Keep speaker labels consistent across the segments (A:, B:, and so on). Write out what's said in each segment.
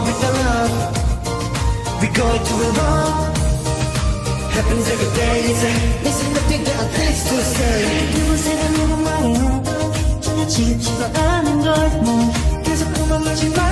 A: with the love. We go to a wrong Happens every day It's a listen up to the things to say.
B: 누구세가 누구 말해 하나 지겹지도 않은 걸뭐
A: 계속
B: 보면 마지막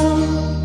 B: love.